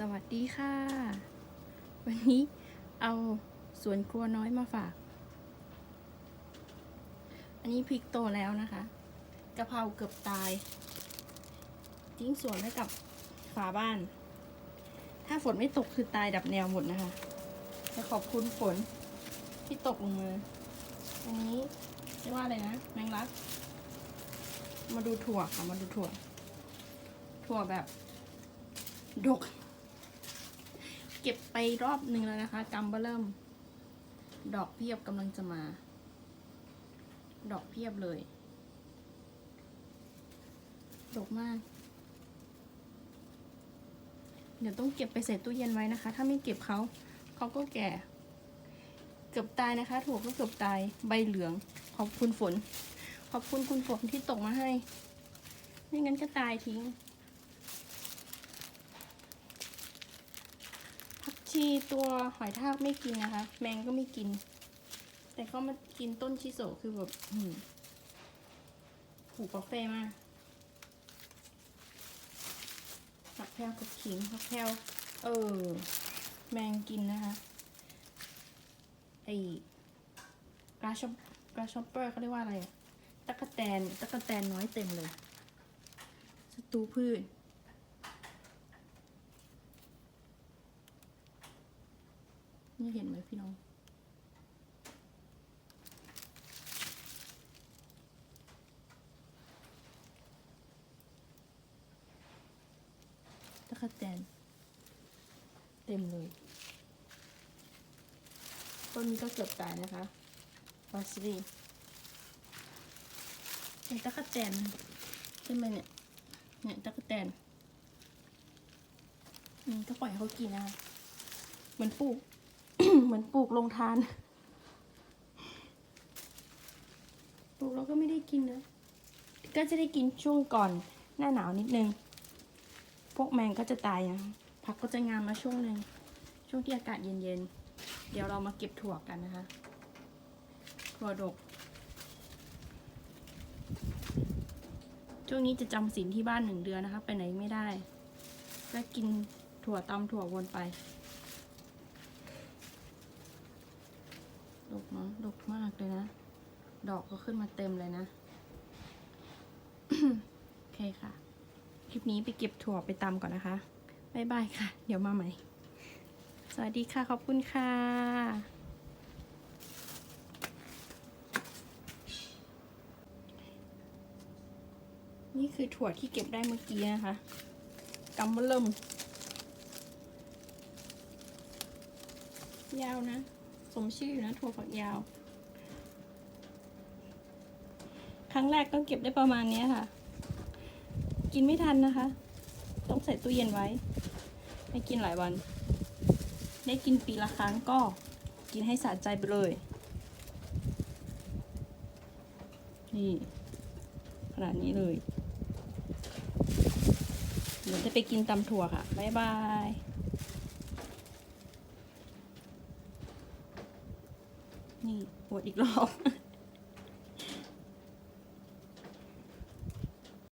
สวัสดีค่ะ วันนี้เอาสวนครัวน้อยมาฝาก อันนี้พริกโตแล้วนะคะกะเพราเกือบตาย ทิ้งสวนไว้กับฝาบ้าน ถ้าฝนไม่ตกคือตายดับแนวหมดนะคะจะขอบคุณฝนที่ตกลงมาอันนี้เรียกว่าอะไรนะ แมงลัก มาดูถั่วค่ะ มาดูถั่ว ถั่วแบบดก เก็บไปรอบหนึ่งแล้วนะคะกำเบอร์เริ่ม ดอกเพียบกำลังจะมา ดอกเพียบเลย ดกมาก เดี๋ยวต้องเก็บไปใส่ตู้เย็นไว้นะคะ ถ้าไม่เก็บเขาเขาก็แก่ เกือบตายนะคะถั่วก็เกือบตายใบเหลือง ขอบคุณฝน ขอบคุณคุณฝนที่ตกมาให้ ไม่งั้นก็ตายทิ้ง ผัก ชีตัวหอยทากไม่กินนะคะ แมงก็ไม่กิน แต่เขามากินต้นชิโซคือแบบผูกกาแฟมากผักแพรวกับขิงผักแพรวเออ แมงกินนะคะไอ้กราชกราชอปเปอร์เขาเรียกว่าอะไรอะตะกะแตนตะกะแตนน้อยเต็มเลยศัตรูพืช นี่เห็นไหมพี่น้อง ตะกะแตน เต็มเลย ต้นนี้ก็เกือบตายนะคะบาซิลีไอ้ตะกะแตนใช่ไหมเนี่ย เนี่ยตะกะแตน อืมก็ปล่อยให้เขากินนะคะเหมือนปลูก เหมือนปลูกลงทาน ปลูกแล้วก็ไม่ได้กินนะ ก็จะได้กินช่วงก่อนหน้าหนาวนิดนึง พวกแมงก็จะตายนะผักก็จะงามมาช่วงหนึ่ง ช่วงที่อากาศเย็นๆ เดี๋ยวเรามาเก็บถั่วกันนะคะ ถั่วดก ช่วงนี้จะจำศีลที่บ้านหนึ่งเดือนนะคะ ไปไหนไม่ได้ ก็กินถั่วตำถั่ววนไป ดกเนาะดกมากเลยนะ ดอกก็ขึ้นมาเต็มเลยนะ โอเคค่ะ คลิปนี้ไปเก็บถั่วไปตำก่อนนะคะบ๊ายบายค่ะ เดี๋ยวมาใหม่ สวัสดีค่ะ ขอบคุณค่ะนี่คือถั่วที่เก็บได้เมื่อกี้นะคะกำมะเริ่ม ยาวนะ สมชื่ออยู่นะถั่วฝักยาว ครั้งแรกก็เก็บได้ประมาณนี้ค่ะ กินไม่ทันนะคะ ต้องใส่ตู้เย็นไว้ให้กินหลายวัน ได้กินปีละครั้งก็กินให้สะใจไปเลย นี่ขนาดนี้เลย เดี๋ยวจะไปกินตำถั่วค่ะ บ๊ายบาย นี่ปวดอีกรอบ